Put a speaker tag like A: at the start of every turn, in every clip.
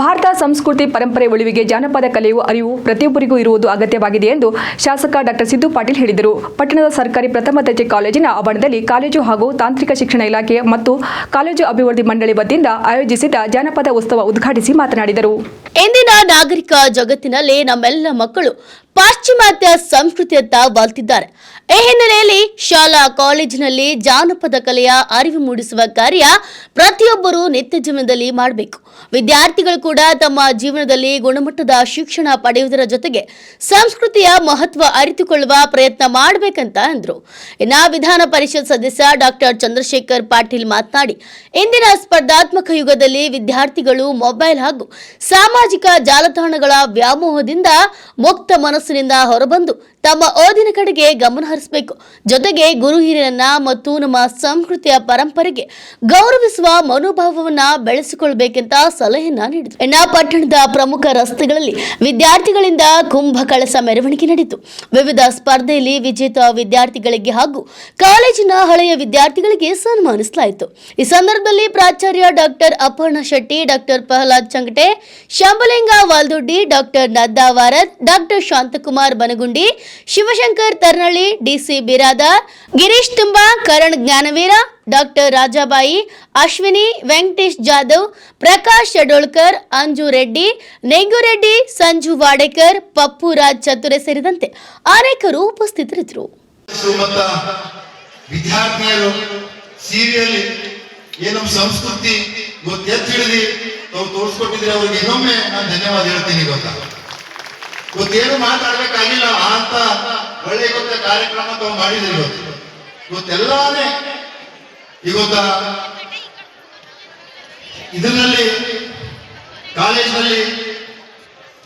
A: ಭಾರತ ಸಂಸ್ಕೃತಿ ಪರಂಪರೆ ಉಳಿವಿಗೆ ಜಾನಪದ ಕಲೆಯು ಅರಿವು ಪ್ರತಿಯೊಬ್ಬರಿಗೂ ಇರುವುದು ಅಗತ್ಯವಾಗಿದೆ ಎಂದು ಶಾಸಕ ಡಾಕ್ಟರ್ ಸಿದ್ದು ಪಾಟೀಲ್ ಹೇಳಿದರು. ಪಟ್ಟಣದ ಸರ್ಕಾರಿ ಪ್ರಥಮ ದರ್ಜೆ ಕಾಲೇಜಿನ ಆವರಣದಲ್ಲಿ ಕಾಲೇಜು ಹಾಗೂ ತಾಂತ್ರಿಕ ಶಿಕ್ಷಣ ಇಲಾಖೆ ಮತ್ತು ಕಾಲೇಜು ಅಭಿವೃದ್ಧಿ ಮಂಡಳಿ ವತಿಯಿಂದ ಆಯೋಜಿಸಿದ ಜಾನಪದ ಉತ್ಸವ ಉದ್ಘಾಟಿಸಿ ಮಾತನಾಡಿದರು.
B: ಇಂದಿನ ನಾಗರಿಕ ಜಗತ್ತಿನಲ್ಲಿ ನಮ್ಮೆಲ್ಲ ಮಕ್ಕಳು ಪಾಶ್ಚಿಮಾತ್ಯ ಸಂಸ್ಕೃತಿಯತ್ತ ವಾಲ್ತಿದ್ದಾರೆ ಈ ಹಿನ್ನೆಲೆಯಲ್ಲಿ ಶಾಲಾ ಕಾಲೇಜಿನಲ್ಲಿ ಜಾನಪದ ಕಲೆಯ ಅರಿವು ಮೂಡಿಸುವ ಕಾರ್ಯ ಪ್ರತಿಯೊಬ್ಬರು ನಿತ್ಯ ಜೀವನದಲ್ಲಿ ಮಾಡಬೇಕು. ವಿದ್ಯಾರ್ಥಿಗಳು ಕೂಡ ತಮ್ಮ ಜೀವನದಲ್ಲಿ ಗುಣಮಟ್ಟದ ಶಿಕ್ಷಣ ಪಡೆಯುವುದರ ಜೊತೆಗೆ ಸಂಸ್ಕೃತಿಯ ಮಹತ್ವ ಅರಿತುಕೊಳ್ಳುವ ಪ್ರಯತ್ನ ಮಾಡಬೇಕಂತ ಅಂದರು. ಇನ್ನ ವಿಧಾನ ಪರಿಷತ್ ಸದಸ್ಯ ಡಾಕ್ಟರ್ ಚಂದ್ರಶೇಖರ್ ಪಾಟೀಲ್ ಮಾತನಾಡಿ, ಇಂದಿನ ಸ್ಪರ್ಧಾತ್ಮಕ ಯುಗದಲ್ಲಿ ವಿದ್ಯಾರ್ಥಿಗಳು ಮೊಬೈಲ್ ಹಾಗೂ ಸಾಮಾಜಿಕ ಜಾಲತಾಣಗಳ ವ್ಯಾಮೋಹದಿಂದ ಮುಕ್ತ ಮನಸ್ಸಿನಿಂದ ಹೊರಬಂದು quando ತಮ್ಮ ಓದಿನ ಕಡೆಗೆ ಗಮನ ಹರಿಸಬೇಕು. ಜೊತೆಗೆ ಗುರು ಹಿರಿಯರನ್ನ ಮತ್ತು ನಮ್ಮ ಸಂಸ್ಕೃತಿಯ ಪರಂಪರೆಗೆ ಗೌರವಿಸುವ ಮನೋಭಾವವನ್ನ ಬೆಳೆಸಿಕೊಳ್ಬೇಕಂತ ಸಲಹೆಯನ್ನ ನೀಡಿದರು. ಇನ್ನ ಪಟ್ಟಣದ ಪ್ರಮುಖ ರಸ್ತೆಗಳಲ್ಲಿ ವಿದ್ಯಾರ್ಥಿಗಳಿಂದ ಕುಂಭ ಕಳಸ ಮೆರವಣಿಗೆ ನಡೆಯಿತು. ವಿವಿಧ ಸ್ಪರ್ಧೆಯಲ್ಲಿ ವಿಜೇತ ವಿದ್ಯಾರ್ಥಿಗಳಿಗೆ ಹಾಗೂ ಕಾಲೇಜಿನ ಹಳೆಯ ವಿದ್ಯಾರ್ಥಿಗಳಿಗೆ ಸನ್ಮಾನಿಸಲಾಯಿತು. ಈ ಸಂದರ್ಭದಲ್ಲಿ ಪ್ರಾಚಾರ್ಯ doctor Aparna Shetty doctor Prahlad Changate Shambhalinga Valdoddi doctor Naddavarat doctor Shantakumar Banagundi Shivashankar Tarnalli, D C Biradar, Girish Tumba, Karan Jnanaveera, doctor Rajabai, Ashwini, Venkatesh Jadhav, Prakash Shadolkar Anju Reddy Nengureddy Sanju Wadekar, Pappu Raj Chature ಸೇರಿದಂತೆ ಅನೇಕರು ಉಪಸ್ಥಿತರಿದ್ದರು.
C: ಮತ್ತ ವಿದ್ಯಾರ್ಥಿನಿಯರು serial ಏನು ಸಂಸ್ಕೃತಿ ಹಿಡಿದು ತಾವು ತೋರಿಸ್ಕೊಟ್ಟಿದ್ರೆ ಅವ್ರಿಗೆ ಇನ್ನೊಮ್ಮೆ ನಾನು ಧನ್ಯವಾದ ಹೇಳ್ತೀನಿ ಗೊತ್ತಾ? ಇವತ್ತೇನು ಮಾತಾಡ್ಬೇಕಾಗಿಲ್ಲ ಅಂತ ಒಳ್ಳೆ ಗೊತ್ತ ಕಾರ್ಯಕ್ರಮ ತಾವು ಮಾಡಿದ್ರಿ ಇವತ್ತು. ಇವತ್ತೆಲ್ಲಾನೇ ಇವತ್ತ ಇದರಲ್ಲಿ ಕಾಲೇಜಿನಲ್ಲಿ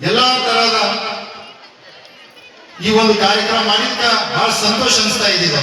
C: ಎಲ್ಲ ತರಹದ ಈ ಒಂದು ಕಾರ್ಯಕ್ರಮ ಮಾಡಿದ್ದ ಬಹಳ ಸಂತೋಷ ಅನಿಸ್ತಾ ಇದೆ